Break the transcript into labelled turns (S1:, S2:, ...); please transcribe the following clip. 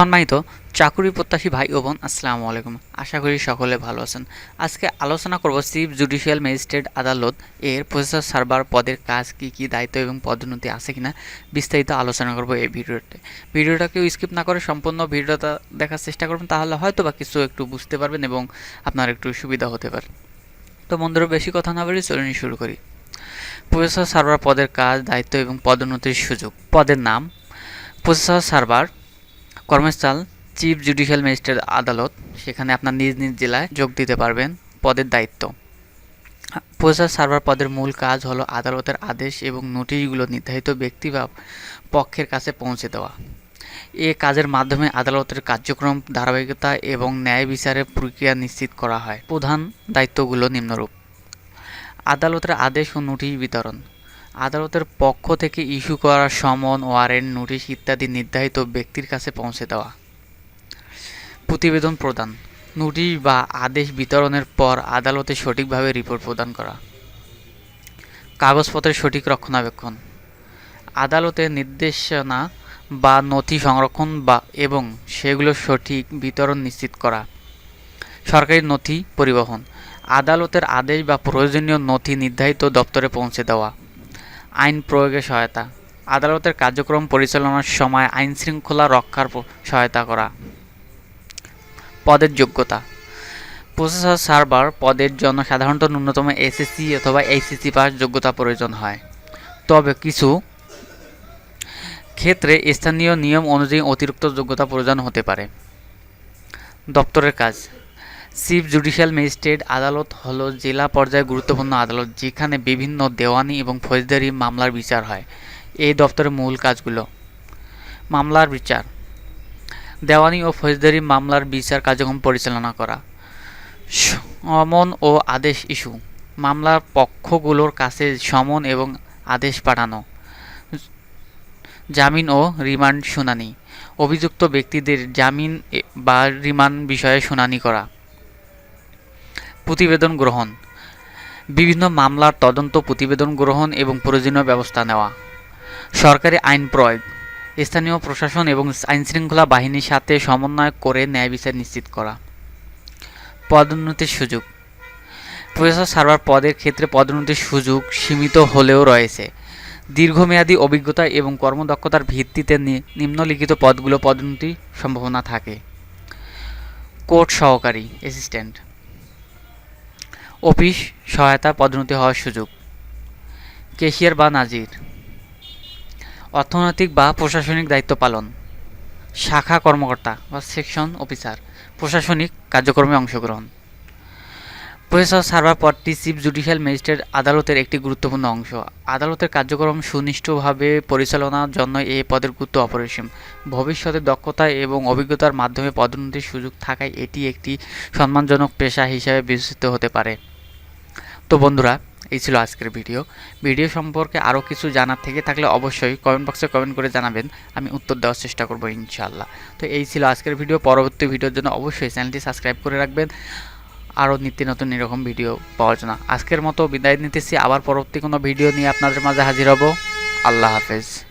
S1: সম্মানিত চাকুরি প্রত্যাশী ভাই ও বোন, আসসালামু আলাইকুম। আশা করি সকলে ভালো আছেন। আজকে আলোচনা করব চিফ জুডিশিয়াল ম্যাজিস্ট্রেট আদালত এর প্রসেসর সার্ভার পদের কাজ কি কি দায়িত্ব এবং পদোন্নতি আছে কিনা বিস্তারিত আলোচনা করব এই ভিডিওতে। ভিডিওটা কেউ স্কিপ না করে সম্পূর্ণ ভিডিওটা দেখার চেষ্টা করবেন, তাহলে হয়তো বা কিছু একটু বুঝতে পারবেন এবং আপনার একটু সুবিধা হতে পারে। তো বন্ধুরা, বেশি কথা না বলে চলুন শুরু করি। প্রসেসর সার্ভার পদের কাজ, দায়িত্ব এবং পদোন্নতির সুযোগ। পদের নাম প্রসেসর সার্ভার কর্মস্থল চিফ জুডিশিয়াল ম্যাজিস্ট্রেট আদালত, সেখানে আপনার নিজ নিজ জেলায় যোগ দিতে পারবেন পদের দায়িত্ব। প্রসেসর সার্ভার পদের মূল কাজ হলো আদালতের আদেশ এবং নোটিশগুলো নির্ধারিত ব্যক্তি বা পক্ষের কাছে পৌঁছে দেওয়া। এ কাজের মাধ্যমে আদালতের কার্যক্রম, ধারাবাহিকতা এবং ন্যায় বিচারের প্রক্রিয়া নিশ্চিত করা হয়। প্রধান দায়িত্বগুলো নিম্নরূপ। আদালতের আদেশ ও নোটিশ বিতরণ। আদালতের পক্ষ থেকে ইস্যু করা সমন ওয়ারেন্ট নোটিশ ইত্যাদি নির্ধারিত ব্যক্তির কাছে পৌঁছে দেওয়া। প্রতিবেদন প্রদান। নোটিশ বা আদেশ বিতরণের পর আদালতে সঠিকভাবে রিপোর্ট প্রদান করা। কাগজপত্রের সঠিক রক্ষণাবেক্ষণ। আদালতের নির্দেশনা বা নথি সংরক্ষণ বা এবং সেগুলোর সঠিক বিতরণ নিশ্চিত করা। সরকারি নথি পরিবহন। আদালতের আদেশ বা প্রয়োজনীয় নথি নির্ধারিত দপ্তরে পৌঁছে দেওয়া। আইন প্রয়োগে সহায়তা। আদালতের কার্যক্রম পরিচালনার সময় আইন শৃঙ্খলা রক্ষার সহায়তা করা। পদের যোগ্যতা। প্রসেসর সার্ভার পদের জন্য সাধারণত ন্যূনতম এসএসসি অথবা এইচএসসি পাস যোগ্যতা প্রয়োজন হয়। তবে কিছু ক্ষেত্রে স্থানীয় নিয়ম অনুযায়ী অতিরিক্ত যোগ্যতা প্রয়োজন হতে পারে। দপ্তরের কাজ। চিফ জুডিশিয়াল ম্যাজিস্ট্রেট আদালত হলো জেলা পর্যায়ে গুরুত্বপূর্ণ আদালত, যেখানে বিভিন্ন দেওয়ানি এবং ফৌজদারি মামলার বিচার হয়। এই দপ্তরের মূল কাজগুলো। মামলার বিচার। দেওয়ানি ও ফৌজদারি মামলার বিচার কার্যক্রম পরিচালনা করা। সমন ও আদেশ ইস্যু। মামলার পক্ষগুলোর কাছে সমন এবং আদেশ পাঠানো। জামিন ও রিমান্ড শুনানি। অভিযুক্ত ব্যক্তিদের জামিন বা রিমান্ড বিষয়ে শুনানি করা। প্রতিবেদন গ্রহণ। বিভিন্ন মামলার তদন্ত, প্রতিবেদন গ্রহণ এবং প্রয়োজনীয় ব্যবস্থা নেওয়া। সরকারি আইন প্রয়োগ। স্থানীয় প্রশাসন এবং আইনশৃঙ্খলা বাহিনীর সাথে সমন্বয় করে ন্যায় বিচার নিশ্চিত করা। পদোন্নতির সুযোগ। প্রফেসর সার্ভার পদের ক্ষেত্রে পদোন্নতির সুযোগ সীমিত হলেও রয়েছে। দীর্ঘমেয়াদী অভিজ্ঞতা এবং কর্মদক্ষতার ভিত্তিতে নিম্নলিখিত পদগুলো পদোন্নতির সম্ভাবনা থাকে। কোর্ট সহকারী অ্যাসিস্ট্যান্ট। অফিস সহায়তা পদোন্নতি হওয়ার সুযোগ। কেশিয়ার বা নাজির। অর্থনৈতিক বা প্রশাসনিক দায়িত্ব পালন। শাখা কর্মকর্তা বা সেকশন অফিসার। প্রশাসনিক কার্যক্রমে অংশগ্রহণ। প্রফেসর সার্ভার পদটি চিফ জুডিশিয়াল ম্যাজিস্ট্রেট আদালতের একটি গুরুত্বপূর্ণ অংশ। আদালতের কার্যক্রম সুনিষ্ঠুভাবে পরিচালনার জন্য এই পদের গুরুত্ব অপরিসীম। ভবিষ্যতে দক্ষতা এবং অভিজ্ঞতার মাধ্যমে পদোন্নতির সুযোগ থাকায় এটি একটি সম্মানজনক পেশা হিসেবে বিবেচিত হতে পারে। তো বন্ধুরা, এই ছিল আজকের ভিডিও। ভিডিও সম্পর্কে আরও কিছু জানার থেকে থাকলে অবশ্যই কমেন্ট বক্সে কমেন্ট করে জানাবেন। আমি উত্তর দেওয়ার চেষ্টা করব ইনশাল্লাহ তো এই ছিল আজকের ভিডিও। পরবর্তী ভিডিওর জন্য অবশ্যই চ্যানেলটি সাবস্ক্রাইব করে রাখবেন। আরও নিত্য নতুন এরকম ভিডিও পাওয়ার জন্য। আজকের মতো বিদায় নিতেছি। আবার পরবর্তী কোনো ভিডিও নিয়ে আপনাদের মাঝে হাজির হব। আল্লাহ হাফেজ।